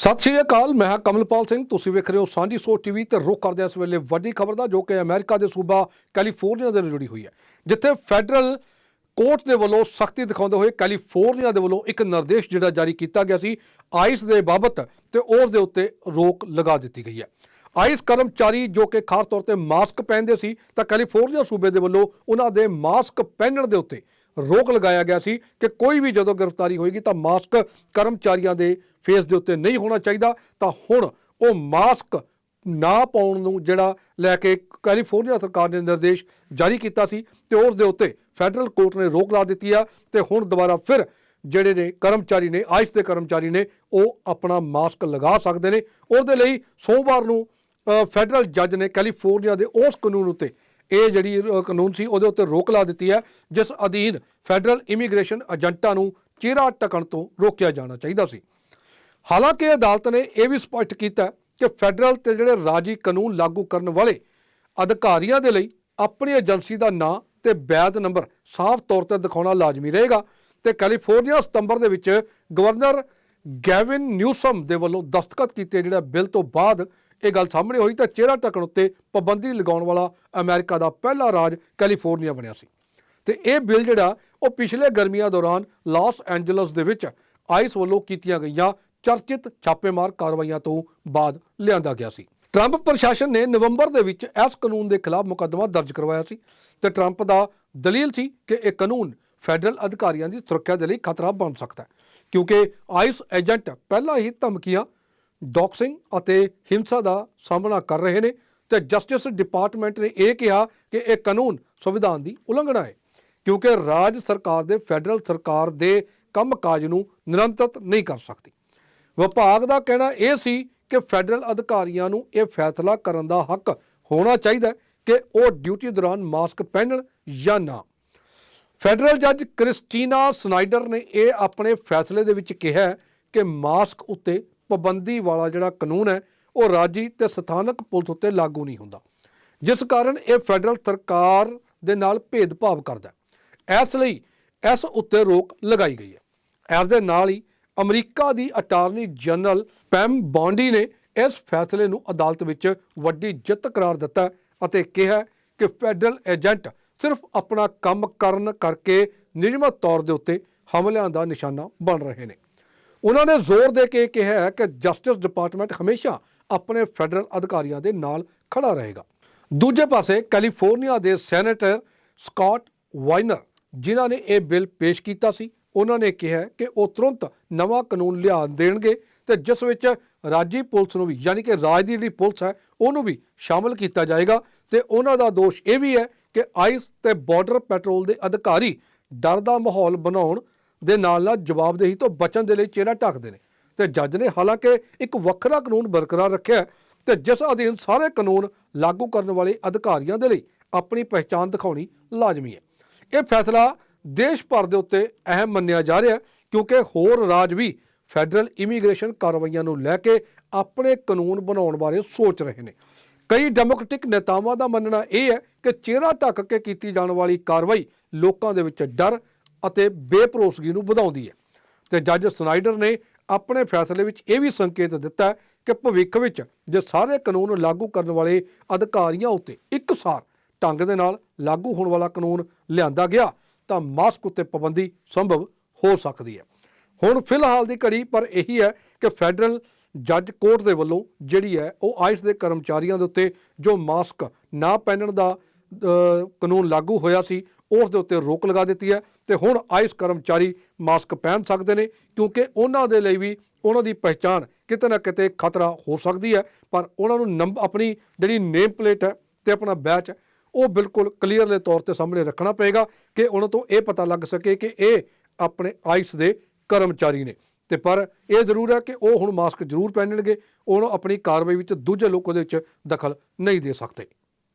ਸਤਿ ਸ਼੍ਰੀ ਅਕਾਲ, ਮੈਂ ਹਾਂ ਕਮਲਪਾਲ ਸਿੰਘ। ਤੁਸੀਂ ਵੇਖ ਰਹੇ ਹੋ ਸਾਂਝੀ ਸੋਚ ਟੀਵੀ ਤੇ ਰੁਕ ਕਰਦੇ ਹਾਂ ਇਸ ਵੇਲੇ ਵੱਡੀ ਖਬਰ ਦਾ, ਜੋ ਕਿ ਅਮਰੀਕਾ ਦੇ ਸੂਬਾ ਕੈਲੀਫੋਰਨੀਆ ਦੇ ਨਾਲ ਜੁੜੀ ਹੋਈ ਹੈ, ਜਿੱਥੇ ਫੈਡਰਲ ਕੋਰਟ ਦੇ ਵੱਲੋਂ ਸਖਤੀ ਦਿਖਾਉਂਦੇ ਹੋਏ ਕੈਲੀਫੋਰਨੀਆ ਦੇ ਵੱਲੋਂ ਇੱਕ ਨਿਰਦੇਸ਼ ਜਿਹੜਾ ਜਾਰੀ ਕੀਤਾ ਗਿਆ ਸੀ, ਆਈਸ ਦੇ ਬਾਬਤ ਤੇ ਉਸ ਦੇ ਉੱਤੇ ਰੋਕ ਲਗਾ ਦਿੱਤੀ ਗਈ ਹੈ। ਆਈਸ ਕਰਮਚਾਰੀ ਜੋ ਕਿ ਖਾਸ ਤੌਰ ਤੇ ਮਾਸਕ ਪਹਿਨਦੇ ਸੀ, ਤਾਂ ਕੈਲੀਫੋਰਨੀਆ ਸੂਬੇ ਦੇ ਵੱਲੋਂ ਉਹਨਾਂ ਦੇ ਮਾਸਕ ਪਹਿਨਣ ਦੇ ਉੱਤੇ ਰੋਕ ਲਗਾਇਆ ਗਿਆ ਸੀ ਕਿ ਕੋਈ ਵੀ ਜਦੋਂ ਗ੍ਰਿਫਤਾਰੀ ਹੋਏਗੀ ਤਾਂ ਮਾਸਕ ਕਰਮਚਾਰੀਆਂ ਦੇ ਫੇਸ ਦੇ ਉੱਤੇ ਨਹੀਂ ਹੋਣਾ ਚਾਹੀਦਾ। ਤਾਂ ਹੁਣ ਉਹ ਮਾਸਕ ਨਾ ਪਾਉਣ ਨੂੰ ਜਿਹੜਾ ਲੈ ਕੇ ਕੈਲੀਫੋਰਨੀਆ ਸਰਕਾਰ ਨੇ ਨਿਰਦੇਸ਼ ਜਾਰੀ ਕੀਤਾ ਸੀ ਤੇ ਉਸ ਦੇ ਉੱਤੇ ਫੈਡਰਲ ਕੋਰਟ ਨੇ ਰੋਕ ਲਾ ਦਿੱਤੀ ਆ ਤੇ ਹੁਣ ਦੁਬਾਰਾ ਫਿਰ ਜਿਹੜੇ ਨੇ ਕਰਮਚਾਰੀ ਨੇ, ਆਇਸ ਦੇ ਕਰਮਚਾਰੀ ਨੇ, ਉਹ ਆਪਣਾ ਮਾਸਕ ਲਗਾ ਸਕਦੇ ਨੇ। ਉਹਦੇ ਲਈ ਸੋਮਵਾਰ ਨੂੰ ਫੈਡਰਲ ਜੱਜ ਨੇ ਕੈਲੀਫੋਰਨੀਆ ਦੇ ਉਸ ਕਾਨੂੰਨ ਉੱਤੇ ਇਹ ਜਿਹੜੀ ਕਾਨੂੰਨ ਸੀ, ਉਹਦੇ ਉੱਤੇ ਰੋਕ ਲਾ ਦਿੱਤੀ ਹੈ, ਜਿਸ ਅਧੀਨ ਫੈਡਰਲ ਇਮੀਗ੍ਰੇਸ਼ਨ ਏਜੰਟਾਂ ਨੂੰ ਚਿਹਰਾ ਟਕਣ ਤੋਂ ਰੋਕਿਆ ਜਾਣਾ ਚਾਹੀਦਾ ਸੀ। ਹਾਲਾਂਕਿ ਅਦਾਲਤ ਨੇ ਇਹ ਵੀ ਸਪਸ਼ਟ ਕੀਤਾ ਕਿ ਫੈਡਰਲ ਤੇ ਜਿਹੜੇ ਰਾਜੀ ਕਾਨੂੰਨ ਲਾਗੂ ਕਰਨ ਵਾਲੇ ਅਧਿਕਾਰੀਆਂ ਦੇ ਲਈ ਆਪਣੀ ਏਜੰਸੀ ਦਾ ਨਾਂ ਤੇ ਵੈਦ ਨੰਬਰ ਸਾਫ਼ ਤੌਰ ਤੇ ਦਿਖਾਉਣਾ ਲਾਜ਼ਮੀ ਰਹੇਗਾ ਤੇ ਕੈਲੀਫੋਰਨੀਆ ਸਤੰਬਰ ਦੇ ਵਿੱਚ ਗਵਰਨਰ ਗੈਵਿਨ ਨਿਊਸਮ ਦੇ ਵੱਲੋਂ ਦਸਤਖਤ ਕੀਤੇ ਜਿਹੜਾ ਬਿੱਲ ਤੋਂ ਬਾਅਦ ਇਹ ਗੱਲ ਸਾਹਮਣੇ ਹੋਈ ਤਾਂ ਚਿਹਰਾ ਢੱਕਣ ਉੱਤੇ ਪਾਬੰਦੀ ਲਗਾਉਣ ਵਾਲਾ ਅਮਰੀਕਾ ਦਾ ਪਹਿਲਾ ਰਾਜ ਕੈਲੀਫੋਰਨੀਆ ਬਣਿਆ ਸੀ। ਤੇ ਇਹ ਬਿੱਲ ਜਿਹੜਾ, ਉਹ ਪਿਛਲੇ ਗਰਮੀਆਂ ਦੌਰਾਨ ਲਾਸ ਐਂਜਲਸ ਦੇ ਵਿੱਚ ਆਈਸ ਵੱਲੋਂ ਕੀਤੀਆਂ ਗਈਆਂ ਚਰਚਿਤ ਛਾਪੇਮਾਰ ਕਾਰਵਾਈਆਂ ਤੋਂ ਬਾਅਦ ਲਿਆਂਦਾ ਗਿਆ ਸੀ। ਟਰੰਪ ਪ੍ਰਸ਼ਾਸਨ ਨੇ ਨਵੰਬਰ ਦੇ ਵਿੱਚ ਇਸ ਕਾਨੂੰਨ ਦੇ ਖਿਲਾਫ ਮੁਕੱਦਮਾ ਦਰਜ ਕਰਵਾਇਆ ਸੀ ਤੇ ਟਰੰਪ ਦਾ ਦਲੀਲ ਸੀ ਕਿ ਇਹ ਕਾਨੂੰਨ ਫੈਡਰਲ ਅਧਿਕਾਰੀਆਂ ਦੀ ਸੁਰੱਖਿਆ ਦੇ ਲਈ ਖਤਰਾ ਬਣ ਸਕਦਾ ਹੈ, ਕਿਉਂਕਿ ਆਈਸ ਏਜੰਟ ਪਹਿਲਾਂ ਹੀ ਧਮਕੀਆਂ ਡੌਕਸਿੰਗ ਅਤੇ ਹਿੰਸਾ ਦਾ ਸਾਹਮਣਾ ਕਰ ਰਹੇ ਨੇ ਤੇ ਜਸਟਿਸ ਡਿਪਾਰਟਮੈਂਟ ਨੇ ਇਹ ਕਿਹਾ ਕਿ ਇਹ ਕਾਨੂੰਨ ਸੰਵਿਧਾਨ ਦੀ ਉਲੰਘਣਾ ਹੈ, ਕਿਉਂਕਿ ਰਾਜ ਸਰਕਾਰ ਦੇ, ਫੈਡਰਲ ਸਰਕਾਰ ਦੇ ਕੰਮਕਾਜ ਨੂੰ ਨਿਰੰਤਰਿਤ ਨਹੀਂ ਕਰ ਸਕਦੀ। ਵਿਭਾਗ ਦਾ ਕਹਿਣਾ ਇਹ ਸੀ ਕਿ ਫੈਡਰਲ ਅਧਿਕਾਰੀਆਂ ਨੂੰ ਇਹ ਫੈਸਲਾ ਕਰਨ ਦਾ ਹੱਕ ਹੋਣਾ ਚਾਹੀਦਾ ਕਿ ਉਹ ਡਿਊਟੀ ਦੌਰਾਨ ਮਾਸਕ ਪਹਿਨਣ ਜਾਂ ਨਾ। ਫੈਡਰਲ ਜੱਜ ਕ੍ਰਿਸਟੀਨਾ ਸਨਾਈਡਰ ਨੇ ਇਹ ਆਪਣੇ ਫੈਸਲੇ ਦੇ ਵਿੱਚ ਕਿਹਾ ਕਿ ਮਾਸਕ ਉੱਤੇ ਪਾਬੰਦੀ ਵਾਲਾ ਜਿਹੜਾ ਕਾਨੂੰਨ ਹੈ, ਉਹ ਰਾਜੀ ਤੇ ਸਥਾਨਕ ਪੁਲਿਸ ਉੱਤੇ ਲਾਗੂ ਨਹੀਂ ਹੁੰਦਾ। ਜਿਸ ਕਾਰਨ ਇਹ ਫੈਡਰਲ ਸਰਕਾਰ ਦੇ ਨਾਲ ਭੇਦਭਾਵ ਕਰਦਾ ਇਸ ਲਈ ਇਸ ਉੱਤੇ ਰੋਕ ਲਗਾਈ ਗਈ ਹੈ। ਇਸ ਦੇ ਨਾਲ ਹੀ ਅਮਰੀਕਾ ਦੀ ਅਟਾਰਨੀ ਜਨਰਲ ਪੈਮ ਬੌਂਡੀ ਨੇ ਇਸ ਫੈਸਲੇ ਨੂੰ ਅਦਾਲਤ ਵਿੱਚ ਵੱਡੀ ਜਿੱਤ ਕਰਾਰ ਦਿੱਤਾ ਅਤੇ ਕਿਹਾ ਕਿ ਫੈਡਰਲ ਏਜੰਟ ਸਿਰਫ ਆਪਣਾ ਕੰਮ ਕਰਨ ਕਰਕੇ ਨਿਯਮਤ ਤੌਰ ਦੇ ਉੱਤੇ ਹਮਲਿਆਂ ਦਾ ਨਿਸ਼ਾਨਾ ਬਣ ਰਹੇ ਨੇ। ਉਹਨਾਂ ਨੇ ਜ਼ੋਰ ਦੇ ਕੇ ਕਿਹਾ ਹੈ ਕਿ ਜਸਟਿਸ ਡਿਪਾਰਟਮੈਂਟ ਹਮੇਸ਼ਾ ਆਪਣੇ ਫੈਡਰਲ ਅਧਿਕਾਰੀਆਂ ਦੇ ਨਾਲ ਖੜਾ ਰਹੇਗਾ। ਦੂਜੇ ਪਾਸੇ ਕੈਲੀਫੋਰਨੀਆ ਦੇ ਸੈਨੇਟਰ ਸਕਾਟ ਵਾਈਨਰ, ਜਿਨ੍ਹਾਂ ਨੇ ਇਹ ਬਿੱਲ ਪੇਸ਼ ਕੀਤਾ ਸੀ, ਉਹਨਾਂ ਨੇ ਕਿਹਾ ਕਿ ਉਹ ਤੁਰੰਤ ਨਵਾਂ ਕਾਨੂੰਨ ਲਿਆ ਦੇਣਗੇ ਤੇ ਜਿਸ ਵਿੱਚ ਰਾਜੀ ਪੁਲਿਸ ਨੂੰ ਵੀ, ਯਾਨੀ ਕਿ ਰਾਜ ਦੀ ਜਿਹੜੀ ਪੁਲਿਸ ਹੈ, ਉਹਨੂੰ ਵੀ ਸ਼ਾਮਲ ਕੀਤਾ ਜਾਏਗਾ। ਤੇ ਉਹਨਾਂ ਦਾ ਦੋਸ਼ ਇਹ ਵੀ ਹੈ ਕਿ ਆਈਸ ਤੇ ਬਾਰਡਰ ਪੈਟਰੋਲ ਦੇ ਅਧਿਕਾਰੀ ਡਰ ਦਾ ਮਾਹੌਲ ਬਣਾਉਣ ਦੇ ਨਾਲ ਨਾਲ ਜਵਾਬਦੇਹੀ ਤੋਂ ਬਚਣ ਦੇ ਲਈ ਚਿਹਰਾ ਢੱਕਦੇ ਨੇ। ਤੇ ਜੱਜ ਨੇ ਹਾਲਾਂਕਿ ਇੱਕ ਵੱਖਰਾ ਕਾਨੂੰਨ ਬਰਕਰਾਰ ਰੱਖਿਆ ਹੈ ਤੇ ਜਿਸ ਅਧੀਨ ਸਾਰੇ ਕਾਨੂੰਨ ਲਾਗੂ ਕਰਨ ਵਾਲੇ ਅਧਿਕਾਰੀਆਂ ਦੇ ਲਈ ਆਪਣੀ ਪਹਿਚਾਣ ਦਿਖਾਉਣੀ ਲਾਜ਼ਮੀ ਹੈ। ਇਹ ਫੈਸਲਾ ਦੇਸ਼ ਭਰ ਦੇ ਉੱਤੇ ਅਹਿਮ ਮੰਨਿਆ ਜਾ ਰਿਹਾ ਕਿਉਂਕਿ ਹੋਰ ਰਾਜ ਵੀ ਫੈਡਰਲ ਇਮੀਗ੍ਰੇਸ਼ਨ ਕਾਰਵਾਈਆਂ ਨੂੰ ਲੈ ਕੇ ਆਪਣੇ ਕਾਨੂੰਨ ਬਣਾਉਣ ਬਾਰੇ ਸੋਚ ਰਹੇ ਨੇ। ਕਈ ਡੈਮੋਕ੍ਰੈਟਿਕ ਨੇਤਾਵਾਂ ਦਾ ਮੰਨਣਾ ਇਹ ਹੈ ਕਿ ਚਿਹਰਾ ਢੱਕ ਕੇ ਕੀਤੀ ਜਾਣ ਵਾਲੀ ਕਾਰਵਾਈ ਲੋਕਾਂ ਦੇ ਵਿੱਚ ਡਰ ਅਤੇ ਬੇਪਰੋਸਗੀ ਨੂੰ ਵਧਾਉਂਦੀ ਹੈ। ਤੇ ਜੱਜ ਸਨਾਈਡਰ ਨੇ ਆਪਣੇ ਫੈਸਲੇ ਵਿੱਚ ਇਹ ਵੀ ਸੰਕੇਤ ਦਿੱਤਾ ਕਿ ਭਵਿੱਖ ਵਿੱਚ ਜੇ ਸਾਰੇ ਕਾਨੂੰਨ ਲਾਗੂ ਕਰਨ ਵਾਲੇ ਅਧਿਕਾਰੀਆਂ ਉੱਤੇ ਇੱਕਸਾਰ ਢੰਗ ਦੇ ਨਾਲ ਲਾਗੂ ਹੋਣ ਵਾਲਾ ਕਾਨੂੰਨ ਲਿਆਂਦਾ ਗਿਆ, ਤਾਂ ਮਾਸਕ ਉੱਤੇ ਪਾਬੰਦੀ ਸੰਭਵ ਹੋ ਸਕਦੀ ਹੈ। ਹੁਣ ਫਿਲਹਾਲ ਦੀ ਘੜੀ ਪਰ ਇਹੀ ਹੈ ਕਿ ਫੈਡਰਲ ਜੱਜ ਕੋਰਟ ਦੇ ਵੱਲੋਂ ਜਿਹੜੀ ਹੈ ਉਹ ਆਇਸ਼ ਦੇ ਕਰਮਚਾਰੀਆਂ ਦੇ ਉੱਤੇ ਜੋ ਮਾਸਕ ਨਾ ਪਹਿਨਣ ਦਾ ਕਾਨੂੰਨ ਲਾਗੂ ਹੋਇਆ ਸੀ, ਉਸ ਦੇ ਉੱਤੇ ਰੋਕ ਲਗਾ ਦਿੱਤੀ ਹੈ ਤੇ ਹੁਣ ਆਈਸ ਕਰਮਚਾਰੀ ਮਾਸਕ ਪਹਿਨ ਸਕਦੇ ਨੇ, ਕਿਉਂਕਿ ਉਹਨਾਂ ਦੇ ਲਈ ਵੀ ਉਹਨਾਂ ਦੀ ਪਹਿਚਾਣ ਕਿਤੇ ਨਾ ਕਿਤੇ ਖਤਰਾ ਹੋ ਸਕਦੀ ਹੈ, ਪਰ ਉਹਨਾਂ ਨੂੰ ਨੰਬ, ਆਪਣੀ ਜਿਹੜੀ ਨੇਮ ਪਲੇਟ ਹੈ ਤੇ ਆਪਣਾ ਬੈਚ, ਉਹ ਬਿਲਕੁਲ ਕਲੀਅਰ ਦੇ ਤੌਰ ਤੇ ਸਾਹਮਣੇ ਰੱਖਣਾ ਪਏਗਾ ਕਿ ਉਹਨਾਂ ਤੋਂ ਇਹ ਪਤਾ ਲੱਗ ਸਕੇ ਕਿ ਇਹ ਆਪਣੇ ਆਈਸ ਦੇ ਕਰਮਚਾਰੀ ਨੇ। ਤੇ ਪਰ ਇਹ ਜ਼ਰੂਰ ਹੈ ਕਿ ਉਹ ਹੁਣ ਮਾਸਕ ਜ਼ਰੂਰ ਪਹਿਨਣਗੇ, ਉਹ ਆਪਣੀ ਕਾਰਵਾਈ ਵਿੱਚ ਦੂਜੇ ਲੋਕਾਂ ਦੇ ਵਿੱਚ ਦਖਲ ਨਹੀਂ ਦੇ ਸਕਦੇ।